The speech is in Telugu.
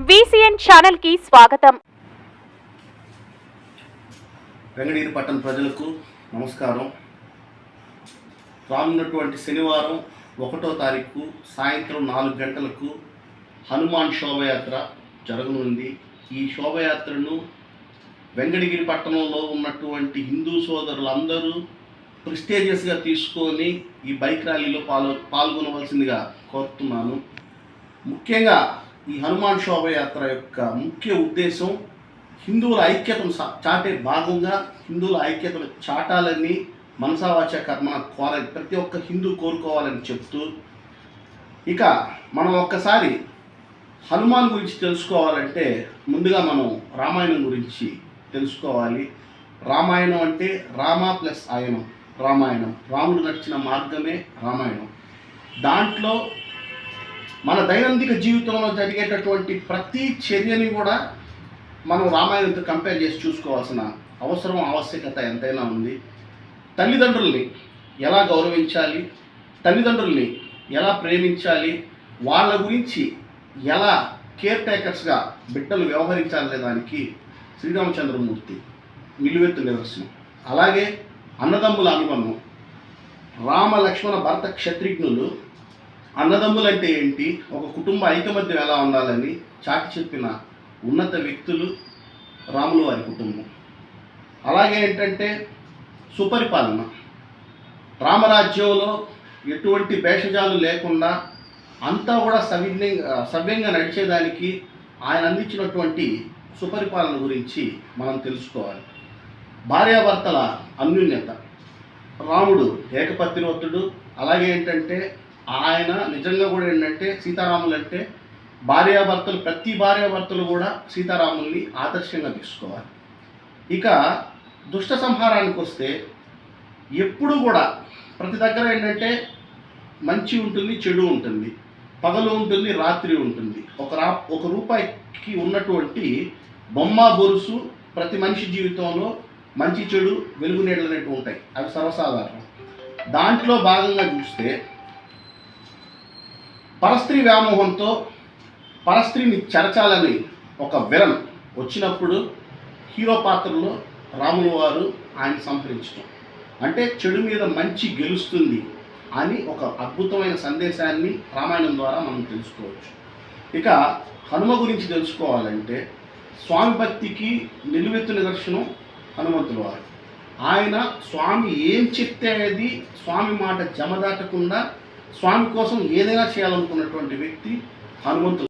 విసిఎన్ ఛానల్కి స్వాగతం. వెంగళీరు పట్టణ ప్రజలకు నమస్కారం. రానున్నటువంటి శనివారం ఒకటో తారీఖు సాయంత్రం నాలుగు గంటలకు హనుమాన్ శోభయాత్ర జరగనుంది. ఈ శోభయాత్రను వెంకటగిరి పట్టణంలో ఉన్నటువంటి హిందూ సోదరులందరూ ప్రిస్టేజియస్గా తీసుకొని ఈ బైక్ ర్యాలీలో పాల్గొ పాల్గొనవలసిందిగా కోరుతున్నాను. ముఖ్యంగా ఈ హనుమాన్ శోభయాత్ర యొక్క ముఖ్య ఉద్దేశం హిందువుల ఐక్యతను సా- చాటే భాగంగా హిందువుల ఐక్యతను చాటాలని మనసావాచ కర్మ కోర ప్రతి ఒక్క హిందూ కోరుకోవాలని చెప్తూ ఇక మనం ఒక్కసారి హనుమాన్ గురించి తెలుసుకోవాలంటే ముందుగా మనం రామాయణం గురించి తెలుసుకోవాలి. రామాయణం అంటే రామ ప్లస్ ఆయనం రామాయణం. రాముడు నడిచిన మార్గమే రామాయణం. దాంట్లో మన దైనందిక జీవితంలో జరిగేటటువంటి ప్రతి చర్యని కూడా మనం రామాయణంతో కంపేర్ చేసి చూసుకోవాల్సిన అవసరం ఆవశ్యకత ఎంతైనా ఉంది. తల్లిదండ్రుల్ని ఎలా గౌరవించాలి? తల్లిదండ్రుల్ని ఎలా ప్రేమించాలి? వాళ్ళ గురించి ఎలా కేర్ టేకర్స్గా బిడ్డలు వ్యవహరించాలనే దానికి శ్రీరామచంద్రమూర్తి నిలువెత్తు నిదర్శనం. అలాగే అన్నదమ్ముల అనుబంధం రామ లక్ష్మణ భరత క్షత్రిఘ్నులు అన్నదమ్ములు అంటే ఏంటి? ఒక కుటుంబ ఐకమత్యం ఎలా ఉండాలని చాటి చెప్పిన ఉన్నత వ్యక్తులు రాములు వారి కుటుంబం. అలాగే ఏంటంటే సుపరిపాలన. రామరాజ్యంలో ఎటువంటి భేషజాలు లేకుండా అంతా కూడా సవ్యంగా సవ్యంగా నడిచేదానికి ఆయన అందించినటువంటి సుపరిపాలన గురించి మనం తెలుసుకోవాలి. భార్యాభర్తల అన్యోన్యత. రాముడు ఏకపత్నివత్తుడు. అలాగే ఏంటంటే ఆయన నిజంగా కూడా ఏంటంటే సీతారాములు అంటే భార్యాభర్తలు ప్రతి భార్యాభర్తలు కూడా సీతారాముల్ని ఆదర్శంగా తీసుకోవాలి. ఇక దుష్ట సంహారానికి వస్తే ఎప్పుడు కూడా ప్రతి దగ్గర ఏంటంటే మంచి ఉంటుంది చెడు ఉంటుంది పగలు ఉంటుంది రాత్రి ఉంటుంది. ఒక రా ఒక రూపాయికి ఉన్నటువంటి బొమ్మ బొరుసు ప్రతి మనిషి జీవితంలో మంచి చెడు వెలుగు నీడలు అనేవి ఉంటాయి. అవి సర్వసాధారణం. దాంట్లో భాగంగా చూస్తే పరస్త్రీ వ్యామోహంతో పరస్త్రీని చెరచాలని ఒక విలన్ వచ్చినప్పుడు హీరో పాత్రలో రాముల వారు ఆయన సంహరించడం అంటే చెడు మీద మంచి గెలుస్తుంది అని ఒక అద్భుతమైన సందేశాన్ని రామాయణం ద్వారా మనం తెలుసుకోవచ్చు. ఇక హనుమ గురించి తెలుసుకోవాలంటే స్వామి భక్తికి నిలువెత్తు నిదర్శనం హనుమంతుల వారు. ఆయన స్వామి ఏం చెప్తే అది స్వామి మాట జమదాటకుండా స్వామి కోసం ఏదైనా చేయాలనుకున్నటువంటి వ్యక్తి హనుమంతుడు.